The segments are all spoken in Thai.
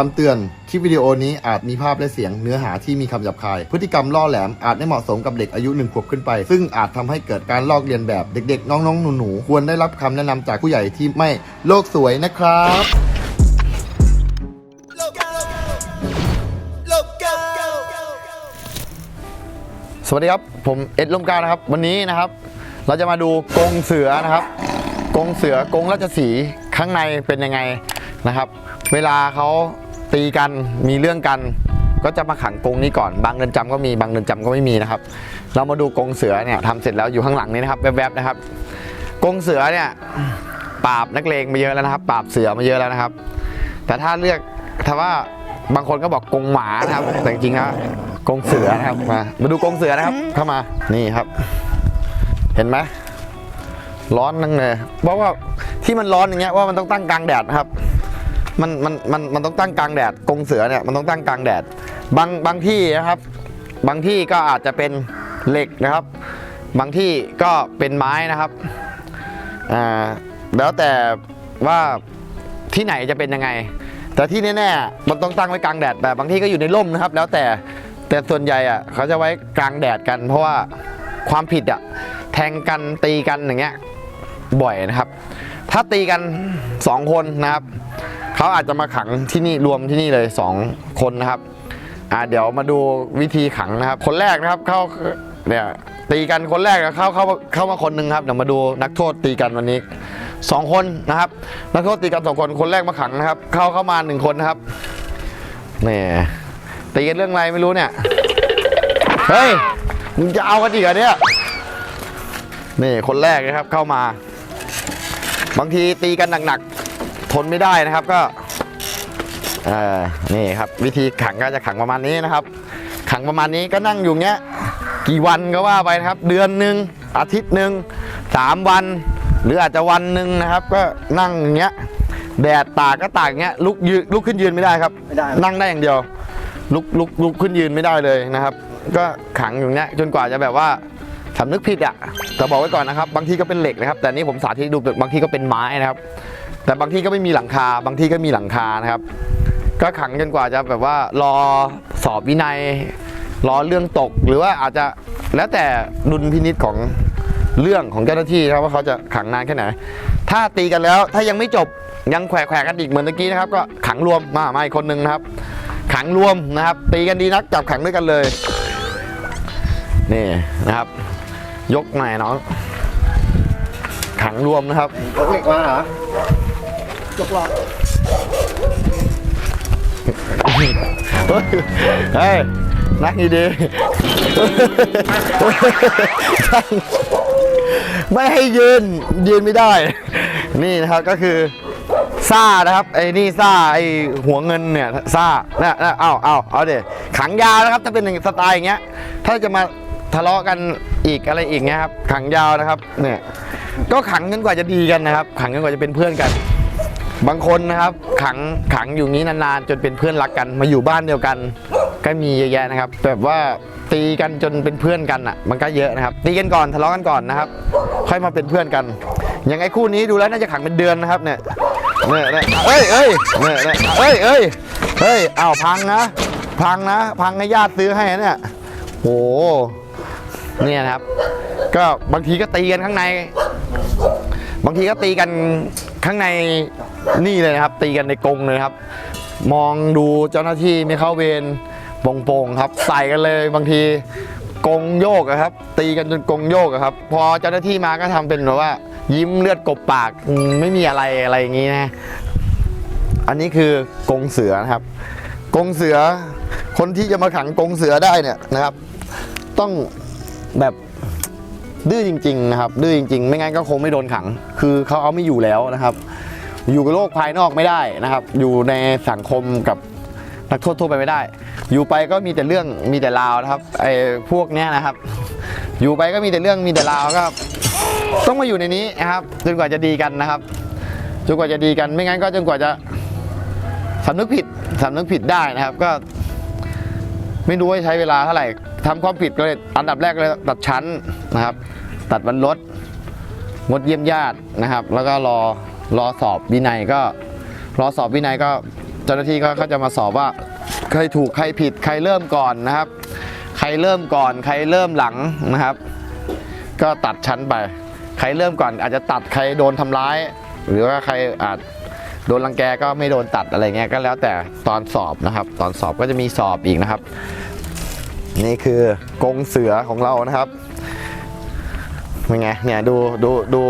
คำเตือน คลิปวิดีโอนี้อาจมีภาพและเสียงเนื้อหาที่มีคำหยาบคาย พฤติกรรมล่อแหลมอาจไม่เหมาะสมกับเด็กอายุหนึ่งขวบขึ้นไป ซึ่งอาจทำให้เกิดการลอกเลียนแบบเด็กๆ น้องๆ หนูๆ ควรได้รับคำแนะนำจากผู้ใหญ่ที่ไม่โลกสวยนะครับ สวัสดีครับ ผมเอ็ดลมกานะครับ วันนี้นะครับ เราจะมาดูกรงเสือนะครับกรงเสือกรงราชสีห์ข้างในเป็นยังไงนะครับ เวลาเขา ตีกันมีเรื่องกันก็จะมาขังกรงนี้ก่อนบางเรือนจำก็มีบางเรือนจำก็ไม่มีนะครับ เรามาดูกรงเสือเนี่ยทำเสร็จแล้วอยู่ข้างหลังนี้นะครับแวบๆนะครับกรงเสือเนี่ยปราบนักเลงมาเยอะแล้วนะครับ ปราบเสือมาเยอะแล้วนะครับ แต่ถ้าเลือกถ้าว่าบางคนก็บอกกรงหมานะครับ แต่จริงๆแล้วกรงเสือนะครับมามาดูกรงเสือนะครับเข้ามานี่ครับ เห็นไหมร้อนนั่งเลยเพราะว่าที่มันร้อนอย่างเงี้ยว่ามันต้องตั้งกลางแดดนะครับ มันมันมันมันต้องตั้งกลางแดดกรงเสือเนี่ยมันต้องตั้งกลางแดด บางบางที่นะครับ บางที่ก็อาจจะเป็นเหล็กนะครับ บางที่ก็เป็นไม้นะครับอ่าแล้วแต่ว่าที่ไหนจะเป็นยังไง แต่ที่แน่ๆมันต้องตั้งไว้กลางแดดแต่บางที่ก็อยู่ในร่มนะครับ แล้วแต่แต่ส่วนใหญ่อะเขาจะไว้กลางแดดกัน เพราะว่าความผิดอะแทงกันตีกันอย่างเงี้ยบ่อยนะครับ ถ้าตีกันสองคนนะครับ เขาอาจจะมาขังที่นี่รวมที่นี่เลย 2 คนนะครับอ่าเดี๋ยวมาดูวิธีขังนะครับ คนแรกนะครับเขาเนี่ยตีกันคนแรกเข้าเข้าเข้ามาคนหนึ่งครับเดี๋ยวมาดูนักโทษตีกันวันนี้สองคนนะครับ นักโทษตีกันสองคนคนแรกมาขังนะครับ เข้าเข้ามาหนึ่งคนนะครับนี่ตีกันเรื่องอะไรไม่รู้เนี่ยเฮ้ยมึงจะเอากันอีกเหรอเนี่ยนี่คนแรกนะครับเข้ามา บางทีตีกันหนัก ทนไม่ได้นะครับก็เอ่อนี่ครับวิธีขังก็จะขังประมาณนี้นะครับ ขังประมาณนี้ก็นั่งอยู่เงี้ยกี่วันก็ว่าไปนะครับ เดือนหนึ่งอาทิตย์หนึ่งสามวัน หรืออาจจะวันหนึ่งนะครับ ก็นั่งอย่างเงี้ยแดดตากก็ตากอย่างเงี้ยลุกยืนลุกขึ้นยืนไม่ได้ครับไม่ได้นั่งได้อย่างเดียว ลุกลุกลุกขึ้นยืนไม่ได้เลยนะครับ ก็ขังอยู่เนี้ยจนกว่าจะแบบว่าสำนึกผิดอะแต่บอกไว้ก่อนนะครับ บางทีก็เป็นเหล็กนะครับ แต่นี่ผมสาธิตดูบางทีก็เป็นไม้นะครับ แต่บางที่ก็ไม่มีหลังคา บางที่ก็มีหลังคานะครับ ก็ขังจนกว่าจะแบบว่ารอสอบวินัย รอเรื่องตก หรือว่าอาจจะแล้วแต่ดุลพินิษของเรื่องของเจ้าหน้าที่นะครับว่าเขาจะขังนานแค่ไหน ถ้าตีกันแล้วถ้ายังไม่จบยังแขวะแขวะกันอีกเหมือนเมื่อกี้นะครับ ก็ขังรวมมามาอีกคนนึงนะครับ ขังรวมนะครับ ตีกันดีนักจับขังด้วยกันเลยนี่นะครับ ยกหน่อยน้องขังรวมนะครับยกเหล็กมาเหรอ ยกหลอดเฮ้ยนั่งดีไม่ให้ยืนยืนไม่ได้ นี่นะครับก็คือซ่านะครับไอ้นี่ซ่าไอ้หัวเงินเนี่ยซ่าน่ะน่ะเอาเอาเอาเดี๋ยขังยาวนะครับถ้าเป็นอย่างสไตล์อย่างเงี้ย ถ้าจะมาทะเลาะกันอีกอะไรอีกเงี้ยครับขังยาวนะครับเนี่ยก็ขังจนกว่าจะดีกันนะครับ ขังจนกว่าจะเป็นเพื่อนกัน บางคนนะครับขังขังอยู่งี้นานๆ จนเป็นเพื่อนรักกันมาอยู่บ้านเดียวกันก็มีเยอะแยะนะครับแบบว่าตีกันจนเป็นเพื่อนกันอะ มันก็เยอะนะครับ ตีกันก่อนทะเลาะกันก่อนนะครับ ค่อยมาเป็นเพื่อนกัน อย่างไอ้คู่นี้ดูแล้วน่าจะขังเป็นเดือนนะครับเนี่ยเนี่ยเนี่ยเอ้ยเอ้ยเนี่ยเนี่ยเอ้ยเอ้ยเฮ้ยอ้าวพังนะพังนะพังให้ญาติซื้อให้เนี่ยโหเนี่ยนะครับ ก็บางทีก็ตีกันข้างใน บางทีก็ตีกันข้างใน นี่เลยนะครับ ตีกันในกรงเลยครับ มองดูเจ้าหน้าที่ไม่เข้าเวรโป่งๆครับ ใส่กันเลยบางทีกงโยกครับ ตีกันจนกงโยกครับ พอเจ้าหน้าที่มาก็ทำเป็นแบบว่า ยิ้มเลือดกบปากไม่มีอะไรอะไรอย่างนี้นะอันนี้คือกงเสือนะครับ กงเสือ คนที่จะมาขังกงเสือได้เนี่ยนะครับ ต้องแบบดื้อจริง ๆ นะครับ ดื้อจริง ๆ ไม่งั้นก็คงไม่โดนขัง คือเขาเอาไม่อยู่แล้วนะครับ อยู่กับโลกภายนอกไม่ได้นะครับ อยู่ในสังคมกับนักโทษทั่วไปไม่ได้ อยู่ไปก็มีแต่เรื่องมีแต่ราวนะครับไอ้พวกเนี้ยนะครับ อยู่ไปก็มีแต่เรื่องมีแต่ราวก็ต้องมาอยู่ในนี้นะครับจนกว่าจะดีกันนะครับจนกว่าจะดีกันไม่งั้นก็จนกว่าจะสำนึกผิดสำนึกผิดได้นะครับก็ ไม่รู้ว่าใช้เวลาเท่าไหร่ทำความผิดก็เลยอันดับแรกเลยตัดชั้นนะครับ ตัดวันลดงดเยี่ยมญาตินะครับ แล้วก็รอ รอสอบวินัยก็ รอสอบวินัยก็เจ้าหน้าที่ก็เขาจะมาสอบว่าใครถูกใครผิดใครเริ่มก่อนนะครับ ใครเริ่มก่อน ใครเริ่มหลังนะครับ ก็ตัดชั้นไป ใครเริ่มก่อนอาจจะตัดใครโดนทำร้าย หรือว่าใครอาจโดนรังแกก็ไม่โดนตัดอะไรเงี้ยก็แล้วแต่ตอนสอบนะครับ ตอนสอบก็จะมีสอบอีกนะครับ นี่คือกงเสือของเรานะครับเป็นไงเนี่ยดูดูดู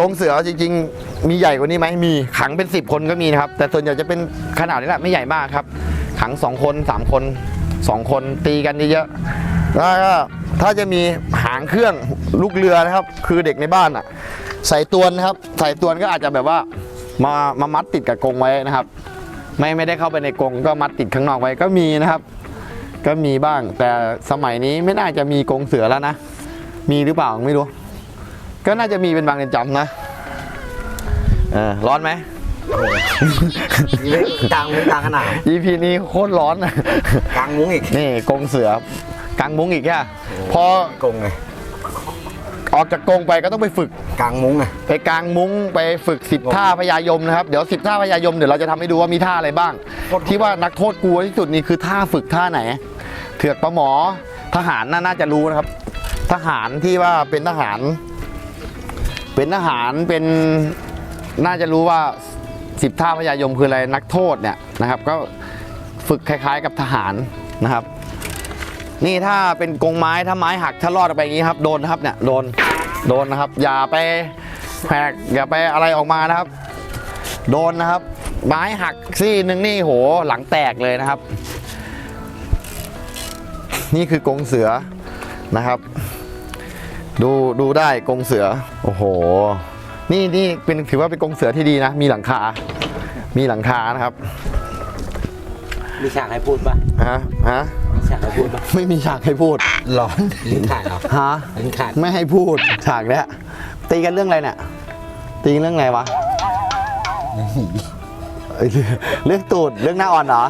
กงเสือจริงๆ มีใหญ่กว่านี้ไหมมีขังเป็น 10 คนก็มีนะครับ แต่ส่วนใหญ่จะเป็นขนาดนี้แหละไม่ใหญ่มากครับ ขัง 2 คน 3 คน 2 คนตีกันเยอะๆแล้วก็ถ้าจะมีหางเครื่องลูกเรือนะครับ คือเด็กในบ้านอะ ใส่ตวนนะครับ ใส่ตวนก็อาจจะแบบว่ามามามัดติดกับกรงไว้นะครับ ไม่ไม่ได้เข้าไปในกรงก็มัดติดข้างนอกไว้ก็มีนะครับ ก็มีบ้าง แต่สมัยนี้ไม่น่าจะมีกรงเสือแล้วนะ มีหรือเปล่าไม่รู้ ก็น่าจะมีเป็นบางเรือนจำนะ เออร้อนไหมกลางมุ้งกลางขนาด EP นี้โคตรร้อนนะกลางมุ้งอีกนี่กรงเสือกางมุ้งอีกแค่พอกงไงออกจากกรงไปก็ต้องไปฝึก กลางมุ้งไงไปกางมุ้งไปฝึกสิบท่าพยายมนะครับ เดี๋ยวสิบท่าพยายมเดี๋ยวเราจะทำให้ดูว่ามีท่าอะไรบ้าง ที่ว่านักโทษกลัวที่สุดนี่คือท่าฝึกท่าไหน เถือกปลาหมอทหารน่าน่าจะรู้นะครับ ทหารที่ว่าเป็นทหาร เป็นทหารเป็น น่าจะรู้ว่าสิบท่าพยายมคืออะไรนักโทษเนี่ยนะครับ ก็ฝึกคล้ายๆกับทหารนะครับ นี่ถ้าเป็นกงไม้ถ้าไม้หักถ้ารอดออกไปอย่างนี้ครับโดนนะครับเนี่ยโดนโดนนะครับ อย่าไปแหกอย่าไปอะไรออกมานะครับ โดนนะครับ ไม้หักซี่หนึ่งนี่โหหลังแตกเลยนะครับ นี่คือกงเสือนะครับ ดูดูได้กงเสือ โอ้โห นี่นี่เป็นถือว่าเป็นกรงเสือที่ดีนะ มีหลังคา มีหลังคานะครับ มีฉากให้พูดปะฮะฮะมีฉากให้พูดปะไม่มีฉากให้พูดร้อนลิ้นขาดเหรอฮะลิ้นขาดไม่ให้พูดฉากเนี้ยตีกันเรื่องอะไรเนี่ยตีกันเรื่องอะไรวะเอ้ยเรื่องตูดเรื่องหน้าอ่อนเหรอ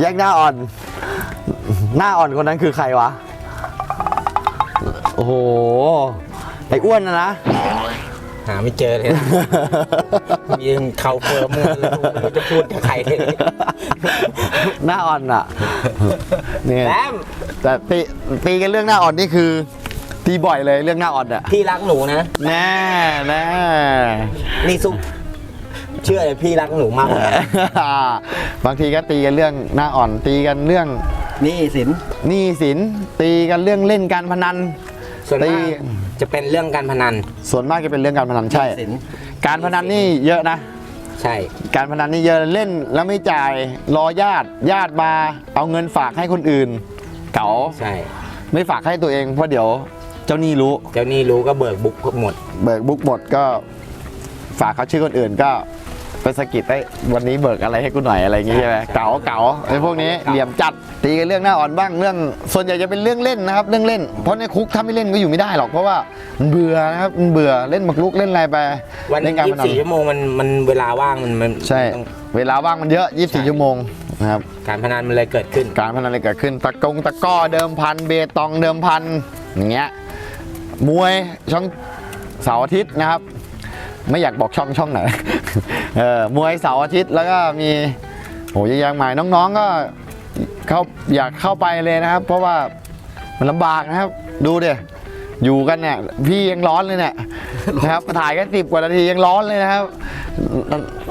แยกหน้าอ่อน หน้าอ่อนคนนั้นคือใครวะ โอ้โหไอ้อ้วนนะนะ หาไม่เจอเลยนะ ยืนเข่าเฟิร์มเลยไม่รู้จะพูดกับใครเลยหน้าอ่อนอะเนี่ยแอมแต่ตีตีกันเรื่องหน้าอ่อนนี่คือ ตีบ่อยเลยเรื่องหน้าอ่อนอะพี่รักหนูนะ แน่แน่นี่ซุปเชื่อเลยพี่รักหนูมากเลย บางทีก็ตีกันเรื่องหน้าอ่อน ตีกันเรื่องนี่สินหนี้สินตีกันเรื่องเล่นการพนันส่วนตีมาก จะเป็นเรื่องการพนัน ส่วนมากจะเป็นเรื่องการพนันใช่ สิน การพนันนี่เยอะนะ ใช่ การพนันนี่เยอะเล่นแล้วไม่จ่ายรอญาติญาติมาเอาเงินฝากให้คนอื่น เก๋าใช่ ไม่ฝากให้ตัวเองเพราะเดี๋ยวเจ้าหนี้รู้ เจ้านี่รู้ก็เบิกบุ๊กหมด เบิกบุ๊กหมดก็ฝากเขาชื่อคนอื่นก็ ไปสะกิดได้วันนี้เบิกอะไรให้กูหน่อยอะไรอย่างงี้ใช่ไหมเก๋าเก๋าไอ้พวกนี้เหลี่ยมจัดตีกันเรื่องหน้าอ่อนบ้างเรื่อง ส่วนใหญ่จะเป็นเรื่องเล่นนะครับ เรื่องเล่น เพราะในคุกถ้าไม่เล่นก็อยู่ไม่ได้หรอกเพราะว่ามันเบื่อนะครับมันเบื่อเล่นหมากรุกเล่นอะไรไปวันเล่นการยี่พสินับสี่ชั่วโมงมันมันเวลาว่างมันมันใช่ ต้องเวลาว่างมันเยอะ 24 ชั่วโมงนะครับ การพนันมันเลยเกิดขึ้น การพนันอะไรเกิดขึ้นตะกงตะกร้อเดิมพันเบตองเดิมพันอย่างเงี้ยมวยช่องเสาร์อาทิตย์นะครับ ไม่อยากบอกช่องช่องไหน เออมวยเสาร์อาทิตย์แล้วก็มีโหเยอะแยะมากมายน้องๆก็เขาอยากเข้าไปเลยนะครับ เพราะว่ามันลำบากนะครับ ดูเดี๋ยอยู่กันเนี่ยพี่ยังร้อนเลยเนี่ยนะครับถ่ายแค่สิบกว่านาทียังร้อนเลยนะครับ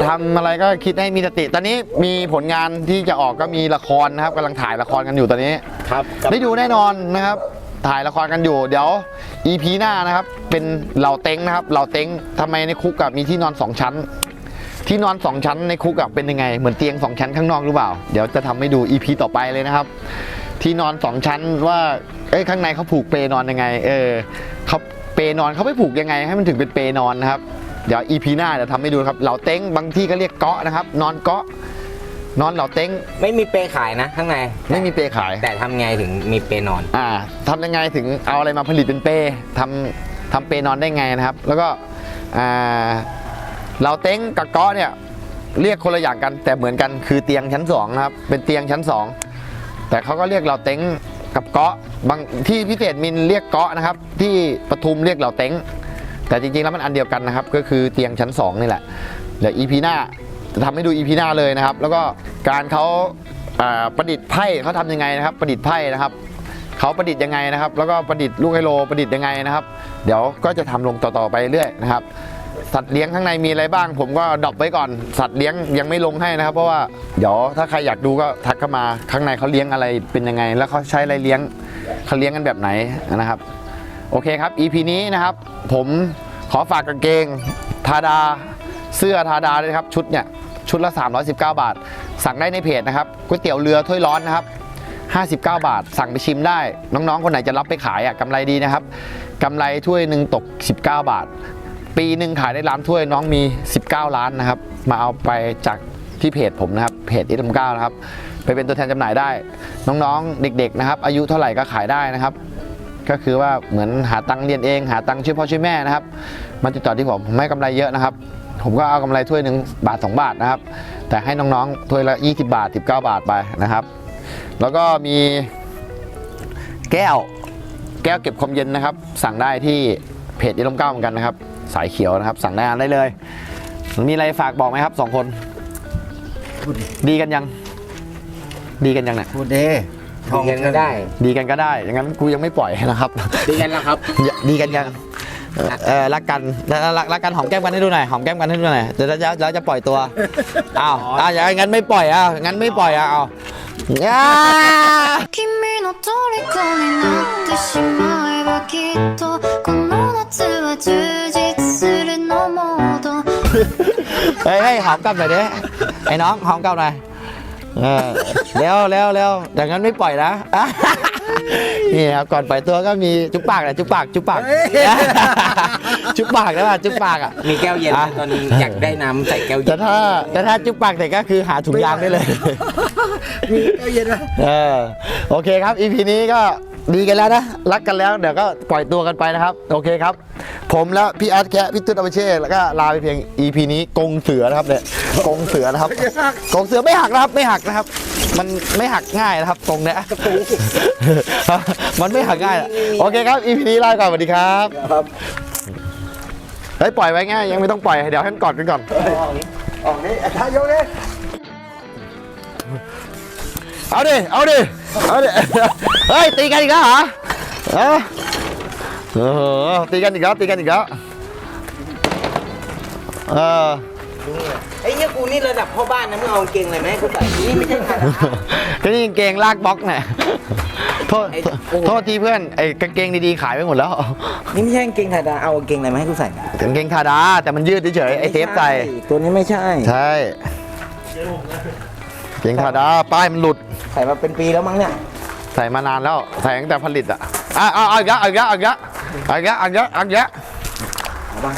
ทำอะไรก็คิดให้มีสติ ตอนนี้มีผลงานที่จะออกก็มีละครนะครับกำลังถ่ายละครกันอยู่ตอนนี้ครับกับได้ดูแน่นอนนะครับถ่ายละครกันอยู่เดี๋ยว EP หน้านะครับ เป็นเหล่าเต็งนะครับเหล่าเต็งทำไมในคุกกับมีที่นอนสองชั้น ที่นอนสองชั้นในคุกอะเป็นยังไง เหมือนเตียงสองชั้นข้างนอกหรือเปล่า เดี๋ยวจะทำให้ดู EP ต่อไปเลยนะครับ ที่นอนสองชั้นว่าเอ้ยข้างในเขาผูกเปลนอนยังไง เออเขาเปลนอนเขาไม่ผูกยังไง ให้มันถึงเป็นเปลนอนนะครับ เดี๋ยว EP หน้าจะทำให้ดูครับเหล่าเต็งบางที่ก็เรียกเกาะนะครับ นอนเกาะนอนเหล่าเต็งไม่มีเปรขายนะข้างในไม่มีเปลขาย แต่ทำไงถึงมีเปรนอน อ่าทำยังไงถึงเอาอะไรมาผลิตเป็นเป้ทำทำเปนอนได้ไงนะครับ แล้วก็อ่า เราเต็งกับกาะเนี่ยเรียกคนละอย่างกัน แต่เหมือนกันคือเตียงชั้นสองนะครับเป็นเตียงชั้นสองแต่เขาก็เรียกเราเต็งกับเกาะบางที่พิเศษมินเรียกเกาะนะครับ ที่ปทุมเรียกเราเต็งแต่จริงๆแล้วมันอันเดียวกันนะครับ ก็คือเตียงชั้นสองนี่แหละเดี๋ยวอีพีหน้าจะทำให้ดู EP หน้าเลยนะครับ แล้วก็การเขาอ่าประดิษฐ์ไพ่เขาทำยังไงนะครับ ประดิษฐ์ไพ่นะครับเขาประดิษฐ์ยังไงนะครับ แล้วก็ประดิษฐ์ลูกไฮโลประดิษฐ์ยังไงนะครับ เดี๋ยวก็จะทำลงต่อๆไปเรื่อยนะครับ สัตว์เลี้ยงข้างในมีอะไรบ้าง ผมก็ดรอปไว้ก่อน สัตว์เลี้ยงยังไม่ลงให้นะครับ เพราะว่าเดี๋ยวถ้าใครอยากดูก็ทักเข้ามาข้างในเขาเลี้ยงอะไรเป็นยังไง แล้วเขาใช้อะไรเลี้ยงเขาเลี้ยงกันแบบไหนนะครับ โอเคครับ EP นี้นะครับ ผมขอฝากกางเกงทาดาเสื้อทาดาเลยครับชุดเนี่ยชุดละ 319 บาท สั่งได้ในเพจนะครับก๋วยเตี๋ยวเรือถ้วยร้อนนะครับ59 บาท สั่งไปชิมได้ น้องๆ คนไหนจะรับไปขายอะกำไรดีนะครับกำไรถ้วยหนึ่งตก 19 บาท ปีหนึ่งขายได้ล้านถ้วยน้องมี 19 ล้านนะครับ มาเอาไปจากที่เพจผมนะครับเพจอีทมเก้านะครับ ไปเป็นตัวแทนจำหน่ายได้ น้องๆ เด็กๆนะครับ อายุเท่าไหร่ก็ขายได้นะครับ ก็คือว่าเหมือนหาตังค์เรียนเอง หาตังค์ช่วยพ่อช่วยแม่นะครับมาติดต่อที่ผมผมไม่กำไรเยอะนะครับ ผมก็เอากำไรถ้วยหนึ่งบาท 2 บาทนะครับ แต่ให้น้องๆถ้วยละ 20 บาท 19 บาทไปนะครับ แล้วก็มีแก้วแก้วเก็บความเย็นนะครับ สั่งได้ที่เพจอีลมเก้าเหมือนกันนะครับ สายเขียวนะครับ สั่งได้ได้เลย มีอะไรฝากบอกไหมครับสองคน ดีกันยัง ดีกันยังเนี่ย พูดเด้ ดีกันก็ได้ ดีกันก็ได้ อย่างนั้นกูยังไม่ปล่อยนะครับ ดีกันแล้วครับ อย่าดีกันยังเออเออรักกันแล้วรักรักกันหอมแก้มกันให้ดูหน่อยหอมแก้มกันให้ดูหน่อยเดี๋ยวเราจะเราจะปล่อยตัวอ้าวอ้าวอย่างนั้นไม่ปล่อยอ้าวงั้นไม่ปล่อยอ่ะอ้าวอ้า 君の虜になってしまえばきっとこの夏は充実するのモード เฮ้ยเฮ้ยหอมกลับหน่อยดิไอ้น้องหอมกลับหน่อยเออเร็วเร็วเร็วอย่างนั้นไม่ปล่อยนะอะนี่ครับก่อนปล่อยตัวก็มีจุ๊บปากนะจุ๊บปากจุ๊บปาก จุ๊บปากนะว่าจุ๊บปากอะ มีแก้วเย็นอะ ตอนนี้อยากได้น้ำใส่แก้วเย็แต่นถ้าแต่ถ้าจุ๊บปากเสร็จก็คือหาถุงยางได้เลย มีแก้วเย็นไหม เออโอเคครับ EP นี้ก็ ดีกันแล้วนะ รักกันแล้วเดี๋ยวก็ปล่อยตัวกันไปนะครับ โอเคครับ ผมและพี่อาร์ตแคะพี่ตุ๊ดอาเปเช่แล้วก็ลาไปเพียง EP นี้กงเสือนะครับเนี่ยกงเสือนะครับกงเสือไม่หักนะครับไม่หักนะครับ มันไม่หักง่ายนะครับตรงเนี้ยมันไม่หักง่ายอะโอเคครับ EP นี้ลาไปก่อนสวัสดีครับครับเฮ้ยปล่อยไว้ง่ายยังไม่ต้องปล่อยเดี๋ยวให้มันกอดกันก่อน ออกนี่ไอ้ทายกนี่เอาดิเอาดิ เอาดิเฮ้ยตีกันอีกแล้วเหรอเอ้าเออตีกันอีกแล้วตีกันอีกแล้วเออไอ้เนี่ยกูนี่ระดับพ่อบ้านนะมึงเอากางเกงอะไรมาให้กูใส่นี่ไม่ใช่ขาดก็นี่กางเกงลากบล็อกเนี่ยโทษไอ้โทษโอ้โห โทษทีเพื่อนไอ้กางเกงดีๆขายไปหมดแล้วนี่ไม่ใช่กางเกงธรรมดาเอากางเกงอะไรมาให้กูใส่กางเกงคาดาแต่มันยืดเฉยๆไอ้เทปใส่ ตัวนี้ไม่ใช่ ใช่ เพียงธรรมดาป้ายมันหลุด ใส่มาเป็นปีแล้วมั้งเนี่ย ใส่มานานแล้วใส่ตั้งแต่ผลิตอะอะอะอะยะอะยะอะยะอะยะอะยะอะยะอาบ้าง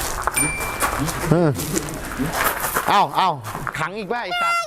อืมเอาเอาขังอีกแว้วไอ้สัตว์